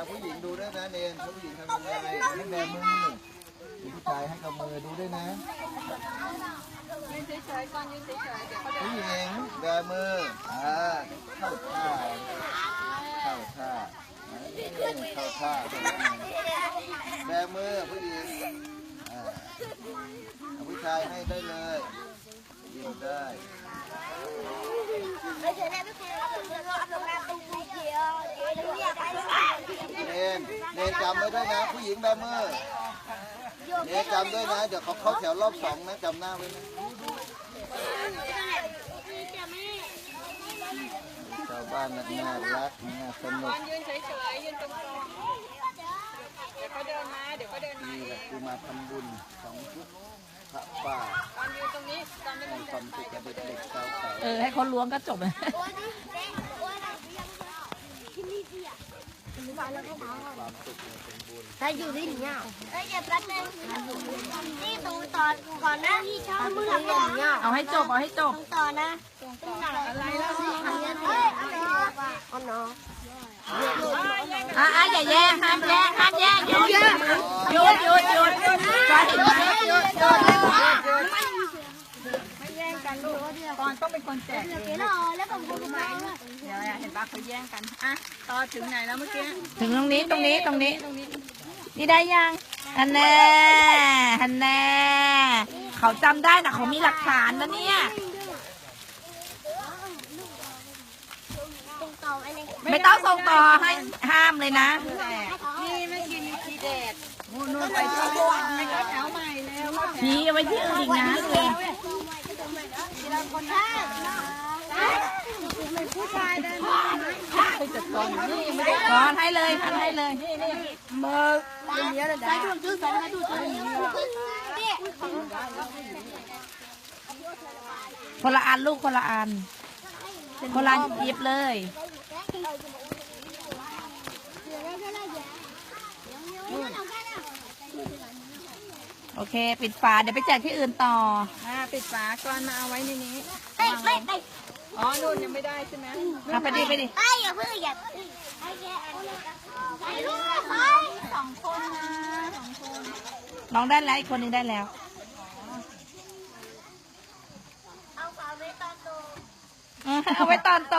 าผู้หญิงดูด้วยนะเนนผู้หญิงทำยังไงให้แบมือผู้ชายให้กับมือดูด้วยนะยืนเฉยๆก่อนยืนเฉยๆเดี๋ยวเขาเดินผู้หญิงแบมืออ่าเข้าท่าเข้าท่าเข้าท่าแบมือผู้หญิงอ่าผู้ชายให้ได้เลยยิงได้ เนนเนน จำไว้ด้วยนะ ผู้หญิงแบมือเนนจำด้วยนะ เดี๋ยวเขาเข้าแถวรอบสองนะจำหน้าไว้นะชาวบ้านน่ารักน่าสนุก่อกนยืนเฉยๆยืนตรงๆเดี๋ยวเขาเดินมาเดี๋ยวเขาเดินมานี่เอแหละงคือมาทำบุญของพุทธพระป่าตอนยืนตรงนี้ตอนไม่ให้ต้องคเดิวามนไปสุขเดี๋ยวกับเขาเดินเด็กๆสาวเออให้เขาล้วงก็จบเลย ถ้าอยู่ที่นี่เอ้ยเดี๋ยแป๊บนึงนี่ดูตอนก่อนนะที่ชอบมือหลังเนี่ยเอาให้จบเอาให้จบต่อนะต้องต่ออะไรแล้วเฮ้ยเอาเนาะเอาเนาะอะอะอย่าแย่งห้ามแย่งห้ามแย่งหยุดหยุดหยุดหยุดหยุดไปหยุดหยุดหยุดหยุด ไม่แย่ง กันลูกก่อนต้องเป็นคนแจกเองเดี๋ยวรอแล้วผมก็ไปด้วยเดี๋ยวเห็นปะเขาแย่งกันอะต่อถึงไหนแล้วเมื่อกี้ถึงตรงนี้ตรงนี้ตรงนี้ นี่ได้ยังฮันแน่ฮันแน่เขาจำได้นะเขามีหลักฐานนะเนี่ยต้องต่ออันนี้ไม่ต้องส่งต่อให้ห้ามเลยนะนี่ไม่กินทีเด็ดนู่นไปที่วันไม่ก็แถวใหม่แล้วชี้เอาไว้ที่อื่นอีกนะ เลยคนท่าผู้ชายเดินไปจัดกองนี่ไม่ได้ก่อนให้เลยทันให้เลยเบอร์เนี้ยเลยใช้ถุงซื้อสองใช้ถุงซื้อนี่คนละอันลูกคนละอันคนละอันหยิบเลย โอเค ปิดฝาเดี๋ยวไปแจกที่อื่นต่ออ่าปิดฝาก่อนมาเอาไว้ในนี้เฮ้ยไม่ไม่อ๋อนู่นยังไม่ได้ใช่ไหมเอาไปดิไปดิไอ้อย่าเพิ่งอย่าไอ้แกไอ้ลูกไอ้สองคนนะสองคนน้องได้แล้วอีกคนหนึงได้แล้วเอาฝาไว้ตอนโตเออเอาไว้ตอนโต